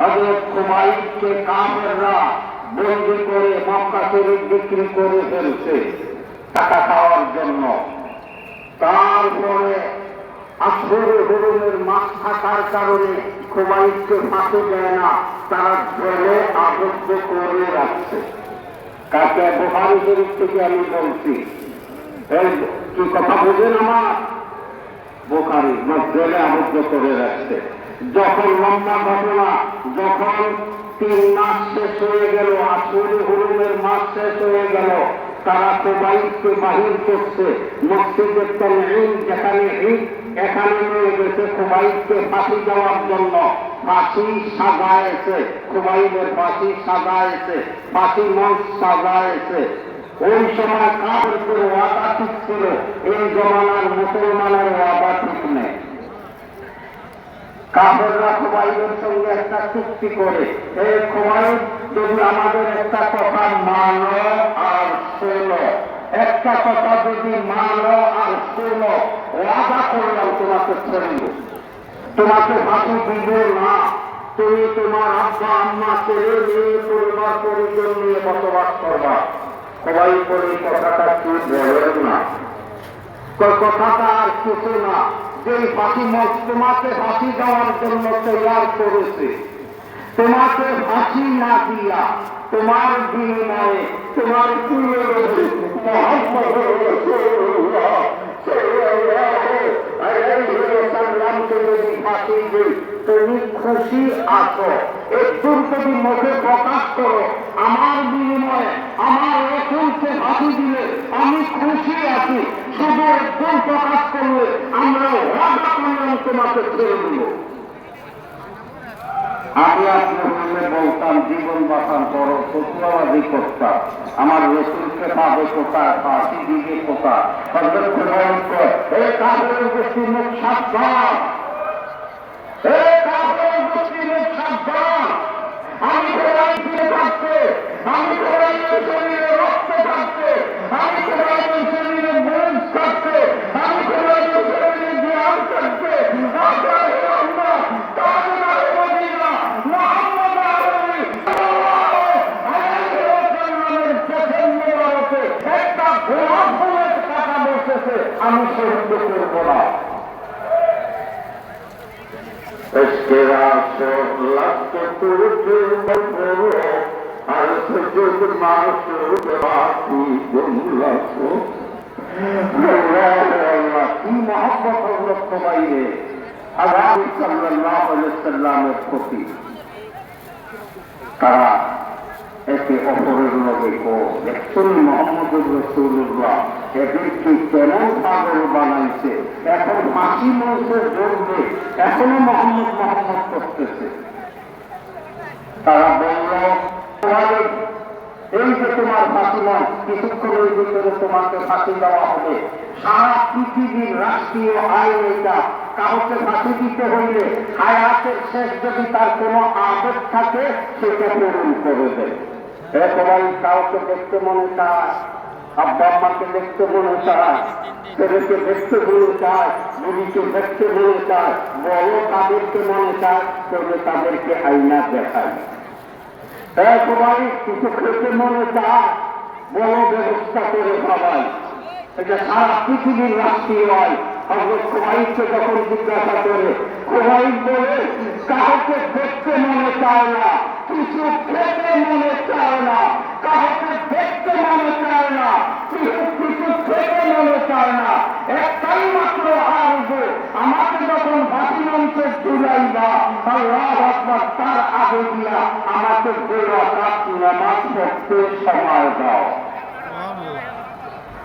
হজরত কুমাইকে কাফেররা বন্দি করে মক্কা শরীফ বিক্রি করে ফেলছে টাকা খাওয়ার জন্য। তারপরে আসরে হরুমের মাছ থাকার কারণে কুমাইকে ফাঁসে দেয় না, তারা জলে আবদ্ধ করে রাখছে। কাকে বোহারি শরীফ থেকে আমি বলছি কি কথা বুঝেন আমার? বোখারি, জেলে আবদ্ধ করে রাখছে। যখন লম্বা ঘটনা, যখন তিন মাস শেষ হয়ে গেল আসরে হরুমের মাস শেষ হয়ে গেল, তারা কোবাইকে বাহির করছে। মসজিদের তলহীন যেখানে ঈদ, এখানে নিয়ে গেছে কোবাইকে ফাঁসি দেওয়ার জন্য। ফাঁসি সাজায়েছে কোবাইলের ফাঁসি সাজায়েছে, ফাঁসি মঞ্চ সাজায়েছে। ওই সময় কার উপরে ওয়াদা ঠিক ছিল, এই জমানার মুসলমানের ওয়াদা কাপড়রা খোবাইদের সঙ্গে একটা চুক্তি করে। এই খোবাই যদি আমাদের একটা কথা মানো আর শোনো, একটা কথা যদি মানো আর শোনো, ওয়াদা করলাম তোমাকে ছেড়ে। তোমাকে ফাঁসি দিব না। তুমি তোমার আব্বা আম্মা ছেড়ে নিয়ে পরিবার পরিজন নিয়ে বসবাস করবা। সবাই করে কথাটা কি বলেন না? কথাটা আর কিছু না। যে ফাঁসি তোমাকে ফাঁসি দেওয়ার জন্য তৈয়ার করেছে। তোমাকে ফাঁসি না দিয়া তোমার বিনিময়ে তোমার তুমি খুশি আছো মুখে প্রকাশ করো আমার বিনিময়ে আমার রসুলকে ফাঁসি দিলে আমি খুশি আছি শুধু একদম প্রকাশ করলে আমরা ওয়াদা আমি আপনার বলতাম, জীবন বাঁচান করো ফতুয়াবাজি করতাম আমার রসুলকে পাবে কাপড়ের গোষ্ঠী মুখ সাবধান আমি খোদাই দিয়ে আমি শরীরে রক্ত থাকতে আমি খোদাইয়ের শরীরে মুখ থাকতে আমি খোদাইয়ের শরীরে জ্ঞান থাকতে আপনার আল্লাহ তাআলা মদিনা মুহাম্মদ আলী একটা গোলাপ ফুলের কাটা বসেছে আমি সহ্য করব না तेरा शोलत तुझे बनो अर्थ जुग मासूद बाकी जुमला सो मोहब्बत औरत कमाइए अल्लाह सल्लल्लाहु अलैहि वसल्लम को की তারা একে অপরের লগে কো দেখছেন মোহাম্মদ রসুল্লাহ এদেরকে কেমন পাগল বানাইছে। এখন ফাঁসি মঞ্চে জ্বলবে এখনও মোহাম্মদ মোহাম্মদ করতেছে। তারা বলল এই যে তোমার ফাঁসি মঞ্চ কিছুক্ষণের ভিতরে তোমাকে ফাঁসি দেওয়া হবে। সারা পৃথিবীর রাষ্ট্রীয় আইন এটা। কাউকে ফাঁসি দিতে হইলে হায়াতের শেষ যদি তার কোনো আবেগ থাকে, সেটা পূরণ করে দেয়। সবাই কাউকে দেখতে মনে চায়, আব্বা আম্মাকে দেখতে মনে চায়, ছেলেকে দেখতে মনে চায়, বুড়িকে দেখতে মনে চায়, বড় তাদেরকে মনে চায়, তবে তাদেরকে আইনা দেখায়। সবাই কিছু খেতে মনে চায়, বড় ব্যবস্থা করে এটা সারা পৃথিবীর রাষ্ট্রীয় হয় হজরত খোয়াইকে যখন জিজ্ঞাসা আমাকে যখন বাসি মঞ্চে জুলাইবা আল্লাহ আকবার তার আগে দিয়া আমাকে নামাজ পড়তে সময় দাও।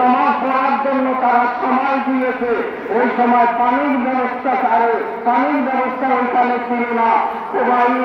নামাজ পড়ার জন্য তারা সময় দিয়েছে। ওই সময় পানির ব্যবস্থা করে পানির ব্যবস্থা ওইখানে ছিল না। কুমারী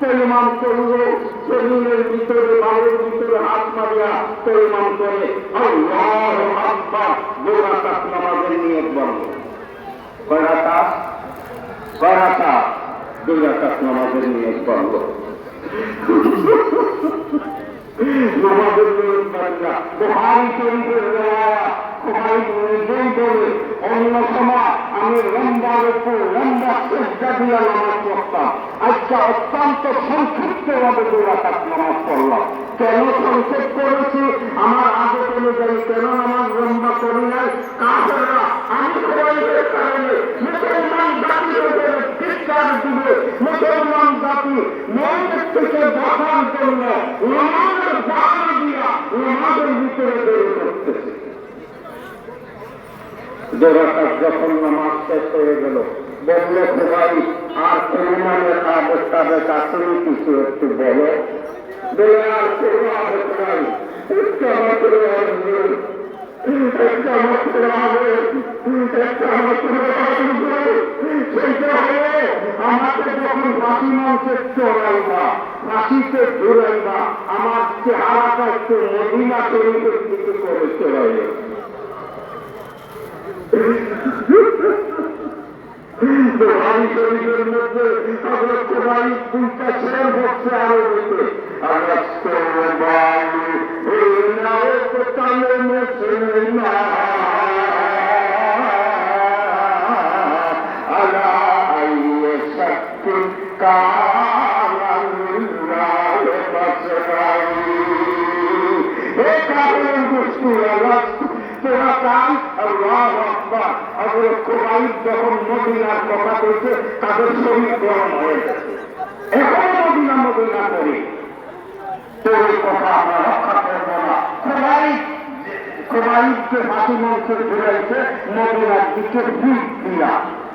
পরিমাণ করলে। শরীরের ভিতরে, বাড়ির ভিতরে হাত মারিয়া পরিমাণ করে রাকাত নামাজের নিয়ত বন্ধ। রাকাত কয় রাকাত নামাজের নিয়ত বন্ধ। অন্য সময় আমি লম্বার উপর লম্বা চেষ্টা দিয়ে নামাজ পড়তাম আজকে অত্যন্ত সংক্ষিপ্ত ভাবে দুই নামাজ পড়লাম কেন সংক্ষেপ করেছি আমার আদত অনুযায়ী কেন নামাজ লম্বা করি নাই কাজেরা আমি কারণে চিৎকার দিবে মুসলমান জাতি মৌতের থেকে বাঁচার জন্য নামাজের বাধা দিয়া নামাজের ভিতরে বের করতেছে জোরাকাত যখন নামাজ শেষ হয়ে গেল, বলল সবাই আর আবেগ তাদের আসলে কিছু একটু বলো। আর একটা মাত্র একটা মাত্র একটা মাত্র আসবে হলো যখন ফাঁসি মাংসে চড়াইবা ফাঁসিতে ঘুরাইবা আমার চেহারাটা একটু মদিনা শরীফের দিকে করে চড়াইবা আমরা যখন মদিনার কথা বলছে তাদের শরীর গরম হয়ে গেছে এখন মদিনা দিকে দিক দিয়া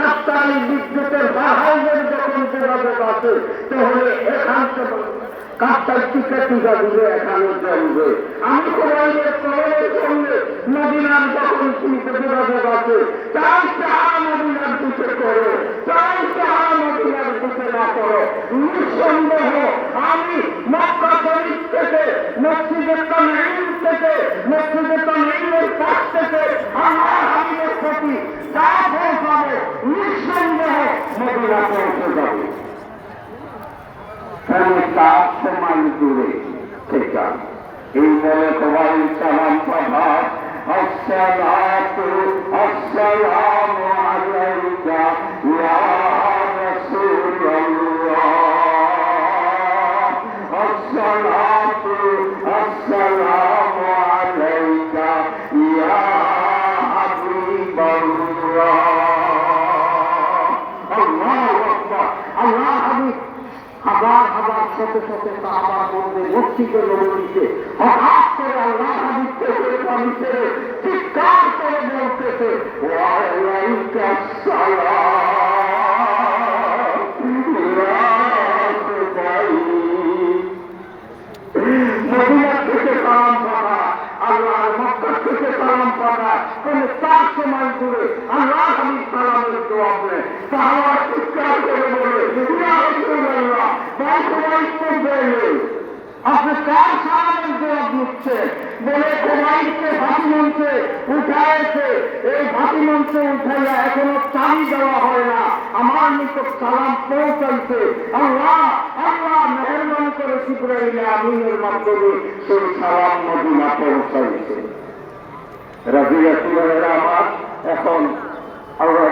কাপ্তানি বিদ্যুতের বাহাইয়ের যখন যোগাযোগ আছে, তাহলে এখান থেকে আমি মক্কা থেকে, মসজিদে তানঈম থেকে, মসজিদে তানঈমের কাছ থেকে আল্লাহ হাবিবের প্রতি যা পৌঁছাবে নিঃসন্দেহ মদিনা তাহলে তার সময় দূরে থেকে এই বলে তোমার সালাম প্রভাব আসসালামু আলাইকা ইয়া রাসূলুল্লাহ আসসালাতু শত শত সাহাবার মধ্যে মসজিদে নবীতে হঠাৎ করে আল্লাহ হাবিব থেকে পানিতে চিৎকার করে বলতেছে সালামের জবাব নেয় সাহাবা চিৎকার করে বলে আপনি কার সালামের জবাব দিচ্ছে বলে কোমাইকে ভাতি মঞ্চে উঠাইছে এই ভাতি মঞ্চে উঠাইয়া এখনও চাবি দেওয়া হয় না। আমার নিকট সালাম পৌঁছাইছে আল্লাহ আল্লাহ মেহরবানি করে শিবরাইলে আমিনের মাধ্যমে সেই সালাম মদিনা পৌঁছাইছে রাজিয়া সুরের আমার এখন আল্লাহ